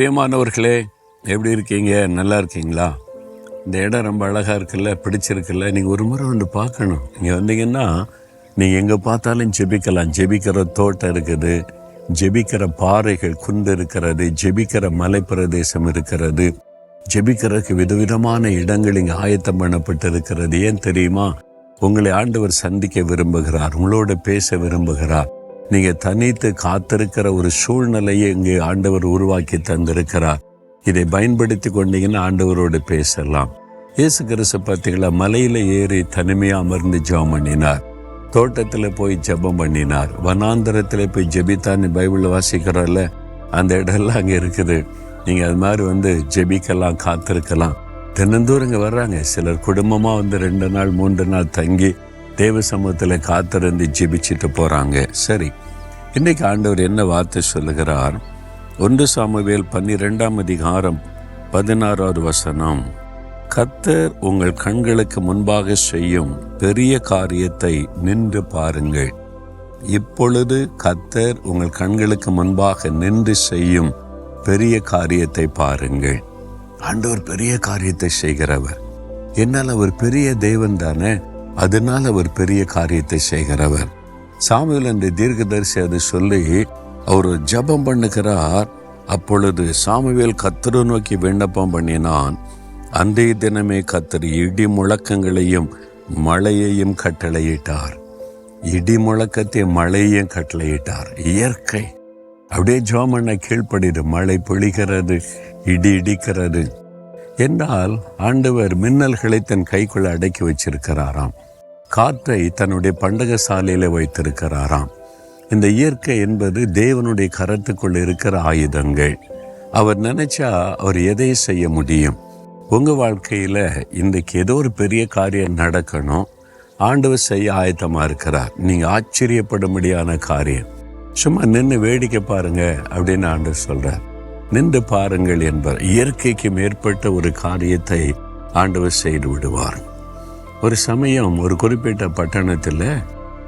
பிரியமானவர்களே எப்படி இருக்கீங்க? நல்லா இருக்கீங்களா? இந்த இடம் ரொம்ப அழகாக இருக்குல்ல பிடிச்சிருக்குல்ல நீங்கள் ஒரு முறை வந்து பார்க்கணும். இங்கே வந்தீங்கன்னா நீங்கள் எங்கே பார்த்தாலும் ஜெபிக்கலாம். ஜெபிக்கிற தோட்டம் இருக்குது ஜெபிக்கிற பாறைகள் குண்டு இருக்கிறது ஜெபிக்கிற மலைப்பிரதேசம் இருக்கிறது ஜெபிக்கிறதுக்கு விதவிதமான இடங்கள் இங்கே ஆயத்தம் பண்ணப்பட்டு இருக்கிறது ஏன் தெரியுமா? உங்களை ஆண்டவர் சந்திக்க விரும்புகிறார் உங்களோட பேச விரும்புகிறார். நீங்கள் தனித்து காத்திருக்கிற ஒரு சூழ்நிலையை இங்கே ஆண்டவர் உருவாக்கி தந்திருக்கிறார். இதை பயன்படுத்தி கொண்டீங்கன்னா ஆண்டவரோடு பேசலாம். இயேசு கிறிஸ்து பார்த்தீங்களா மலையில் ஏறி தனிமையாக அமர்ந்து ஜெபம் பண்ணினார். தோட்டத்தில் போய் ஜெபம் பண்ணினார். வனாந்தரத்தில் போய் ஜெபித்தான்னு பைபிளில் வாசிக்கிறோம்ல அந்த இடம்லாம் அங்கே இருக்குது. நீங்கள் அது மாதிரி வந்து ஜெபிக்கலாம் காத்திருக்கலாம். தினந்தோறும் இங்கே வர்றாங்க. சிலர் குடும்பமாக வந்து ரெண்டு நாள் மூன்று நாள் தங்கி தேவ சமூகத்தில் காத்திருந்து ஜெபிச்சுட்டு போகிறாங்க சரி இன்றைக்கு ஆண்டவர் என்ன வார்த்தை சொல்லுகிறார்? ஒன்று சாமுவேல் பன்னிரெண்டாம் அதிகாரம் பதினாறாவது வசனம். கத்தர் உங்கள் கண்களுக்கு முன்பாக செய்யும் பெரிய காரியத்தை நின்று பாருங்கள். இப்பொழுது கத்தர் உங்கள் கண்களுக்கு முன்பாக நின்று செய்யும் பெரிய காரியத்தை பாருங்கள். ஆண்டவர் பெரிய காரியத்தை செய்கிறவர். என்னால் அவர் பெரிய தெய்வம் தானே? அதனால் அவர் பெரிய காரியத்தை செய்கிறவர். சாமியில் அந்த தீர்க்கதரிசி அதை சொல்லி அவர் ஜெபம் பண்ணுகிறார். அப்பொழுது சாமுவேல் கத்தரை நோக்கி விண்ணப்பம் பண்ணினான். அன்றைய தினமே கத்தர் இடி முழக்கங்களையும் மழையையும் கட்டளையிட்டார். இடி முழக்கத்தையும் மழையையும் கட்டளையிட்டார். இயற்கை. அப்படியே ஜோமண்ண கீழ்ப்படிது மழை பொழிகிறது இடி இடிக்கிறது. என்றால் ஆண்டவர் மின்னல்களை தன் கைக்குள்ள அடக்கி வச்சிருக்கிறாராம். காற்றை தன்னுடைய பண்டக சாலையில் வைத்திருக்கிறாராம். இந்த இயற்கை என்பது தேவனுடைய கரத்துக்குள் இருக்கிற ஆயுதங்கள். அவர் நினைச்சா அவர் எதை செய்ய முடியும்? உங்கள் வாழ்க்கையில் இன்றைக்கு ஏதோ ஒரு பெரிய காரியம் நடக்கணும். ஆண்டவர் செய்ய ஆயத்தமாக இருக்கிறார். நீங்கள் ஆச்சரியப்படும்படியான காரியம். சும்மா நின்று வேடிக்கை பாருங்க அப்படின்னு ஆண்டவர் சொல்கிறார் நின்று பாருங்கள் என்பார். இயற்கைக்கு மேற்பட்ட ஒரு காரியத்தை ஆண்டவர் செய்து விடுவார். ஒரு சமயம் ஒரு குறிப்பிட்ட பட்டணத்தில்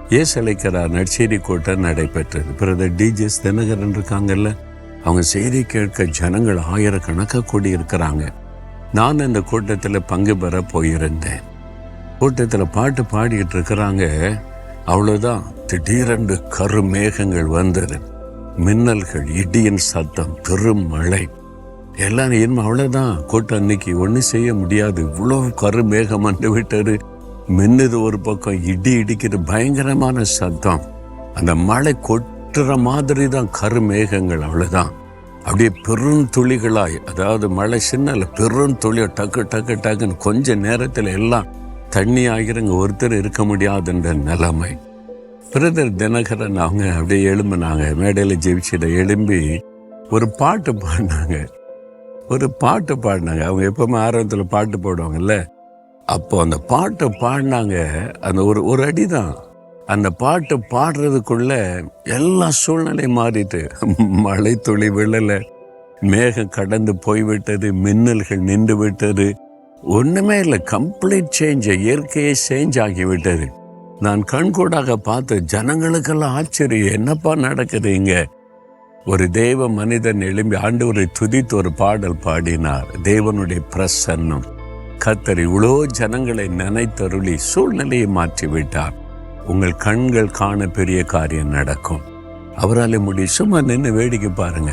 ஏசலைக்கிறார் நற்செய்தி கூட்டம் நடைபெற்றது. பிறகு டிஜிஎஸ் தினகரன் இருக்காங்கல்ல அவங்க செய்தி கேட்க ஜனங்கள் ஆயிரக்கணக்காக கூடி இருக்கிறாங்க நான் இந்த கூட்டத்தில் பங்கு பெற போயிருந்தேன். கூட்டத்தில் பாட்டு பாடிக்கிட்டு இருக்கிறாங்க. அவ்வளோதான் திடீரென்று கருமேகங்கள் வந்தது. மின்னல்கள் இடியின் சத்தம் பெரும் மழை. எல்லாம் என் அவ்வளோதான் கூட்டம் அன்னைக்கு ஒன்றும் செய்ய முடியாது. இவ்வளோ கருமேகம் வந்து விட்டது. மின்னுது ஒரு பக்கம் இடி இடிக்கிற பயங்கரமான சத்தம். அந்த மழை கொட்டுற மாதிரி தான் கருமேகங்கள் அவ்வளோதான் அப்படியே பெருந்துளிகளாய் அதாவது மழை சின்னல பெருந்துளியோ டக்கு டக்கு டக்குன்னு கொஞ்ச நேரத்தில் எல்லாம் தண்ணி ஆகிறங்க ஒருத்தர் இருக்க முடியாதுன்ற நிலைமை. பிரதர் தினகரன் அவங்க அப்படியே எழும்பினாங்க. மேடையில் ஜெயிச்சிட எழும்பி ஒரு பாட்டு பாடினாங்க. ஒரு பாட்டு பாடினாங்க. அவங்க எப்பவுமே ஆரம்பத்தில் பாட்டு போடுவாங்கல்ல. அப்போ அந்த பாட்டை பாடினாங்க. அந்த ஒரு ஒரு அடி தான் அந்த பாட்டு பாடுறதுக்குள்ள எல்லா சூழ்நிலையும் மாறிட்டு மழை துளி விழலை மேகம் கடந்து போய்விட்டது மின்னல்கள் நின்று விட்டது ஒன்றுமே இல்லை கம்ப்ளீட் சேஞ்ச் இயற்கையே சேஞ்ச் ஆகிவிட்டது. நான் கண்கூடாக பார்த்து ஜனங்களுக்கெல்லாம் ஆச்சரியம். என்னப்பா நடக்குது இங்க? ஒரு தேவ மனிதன் எழும்பி ஆண்டவரை துதித்து ஒரு பாடல் பாடினார். தேவனுடைய பிரசன்னம். கத்தர் இவ்வளோ ஜனங்களை நினைத்தருளி சூழ்நிலையை மாற்றி விட்டார் உங்கள் கண்கள் காண பெரிய காரியம் நடக்கும். அவரால் முடி சும்மா நின்று வேடிக்கை பாருங்க.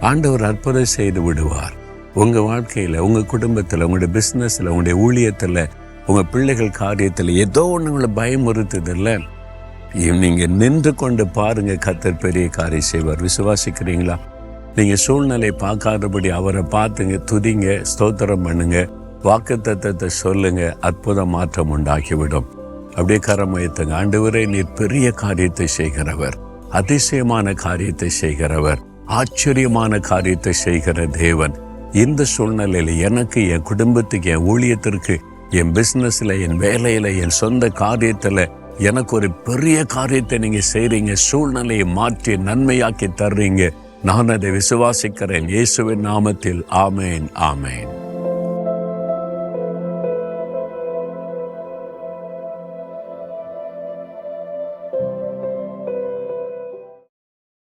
ஆண்டவர் அற்புதம் செய்து விடுவார். உங்கள் வாழ்க்கையில் உங்கள் குடும்பத்தில் உங்களுடைய பிஸ்னஸில் உங்களுடைய ஊழியத்தில் உங்கள் பிள்ளைகள் காரியத்தில் ஏதோ ஒன்று உங்களை பயமுறுத்துது நீங்கள் நின்று கொண்டு பாருங்கள் கத்தர் பெரிய காரியம் செய்வார். விசுவாசிக்கிறீங்களா? நீங்கள் சூழ்நிலை பார்க்காதபடி அவரை பார்த்துங்க துதிங்க ஸ்தோத்திரம் பண்ணுங்க வாக்கு தத்துவத்தை சொல்லுங்க அற்புத மாற்றம் உண்டாக்கிவிடும் அப்படியே கரமயத்துங்க. ஆண்டவரே நீர் பெரிய காரியத்தை செய்கிறவர். அதிசயமான காரியத்தை செய்கிறவர். ஆச்சரியமான காரியத்தை செய்கிற தேவன். இந்த சூழ்நிலையில் எனக்கு என் குடும்பத்துக்கு என் ஊழியத்திற்கு என் பிஸ்னஸில் என் வேலையில் என் சொந்த காரியத்தில் எனக்கு ஒரு பெரிய காரியத்தை நீங்கள் செய்கிறீங்க சூழ்நிலையை மாற்றி நன்மையாக்கி தர்றீங்க. நான் அதை விசுவாசிக்கிறேன். இயேசுவின் நாமத்தில். ஆமேன் ஆமேன்.